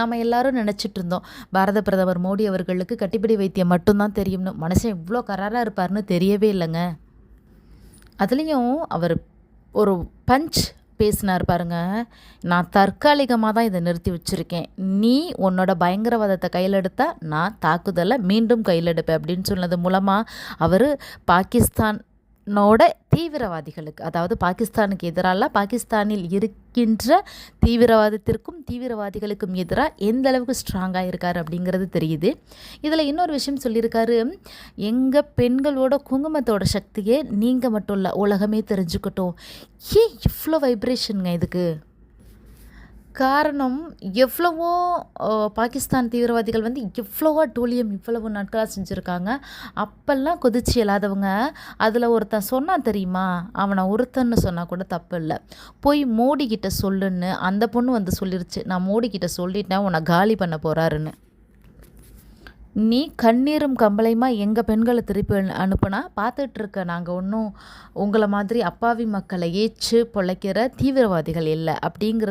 நாம எல்லாரும் நினச்சிட்டு இருந்தோம். பாரத பிரதமர் மோடி அவர்களுக்கு கட்டிப்பிடி வைத்தியம் மட்டும்தான் தெரியும்னு. மனுஷன் இவ்வளோ கராராக இருப்பார்னு தெரியவே இல்லைங்க. அதுலேயும் அவர் ஒரு பஞ்ச் பேசினார் பாருங்க. நான் தற்காலிகமாக தான் இதை நிறுத்தி வச்சுருக்கேன். நீ உன்னோட பயங்கரவாதத்தை கையில் எடுத்தால் நான் தாக்குதலை மீண்டும் கையில் எடுப்பேன் அப்படின்னு சொன்னது மூலமாக அவர் பாகிஸ்தான் பாகிஸ்தானோட தீவிரவாதிகளுக்கு அதாவது பாகிஸ்தானுக்கு எதிரால பாகிஸ்தானில் இருக்கின்ற தீவிரவாதத்திற்கும் தீவிரவாதிகளுக்கும் எதிராக எந்த அளவுக்கு ஸ்ட்ராங்காக இருக்கார் அப்படிங்கிறது தெரியுது. இதில் இன்னொரு விஷயம் சொல்லியிருக்காரு எங்கள் பெண்களோட குங்குமத்தோட சக்தியே நீங்கள் மட்டும் இல்லை உலகமே தெரிஞ்சுக்கட்டும். ஏன் இவ்வளோ வைப்ரேஷனுங்க இதுக்கு? காரணம் எவ்வளவோ பாகிஸ்தான் தீவிரவாதிகள் வந்து எவ்வளவோ டோலியம் இவ்வளவு நாட்களாக செஞ்சுருக்காங்க. அப்பெல்லாம் கொதிச்சு இல்லாதவங்க அதில் ஒருத்தன் சொன்னான் தெரியுமா? அவனை ஒருத்தன்னு சொன்னால் கூட தப்பு இல்லை. போய் மோடி கிட்ட சொல்லுன்னு அந்த பொண்ணு வந்து சொல்லிருச்சு. நான் மோடி கிட்ட சொல்லிட்டேன் உன்னை காலி பண்ண போகிறாருன்னு நீ கண்ணீரும் கம்பளையுமா எங்கள் பெண்களை திருப்பி அனுப்புனா? பார்த்துட்ருக்க நாங்கள் ஒன்றும் உங்களை மாதிரி அப்பாவி மக்களை ஏச்சு பொழைக்கிற தீவிரவாதிகள் இல்லை அப்படிங்கிறது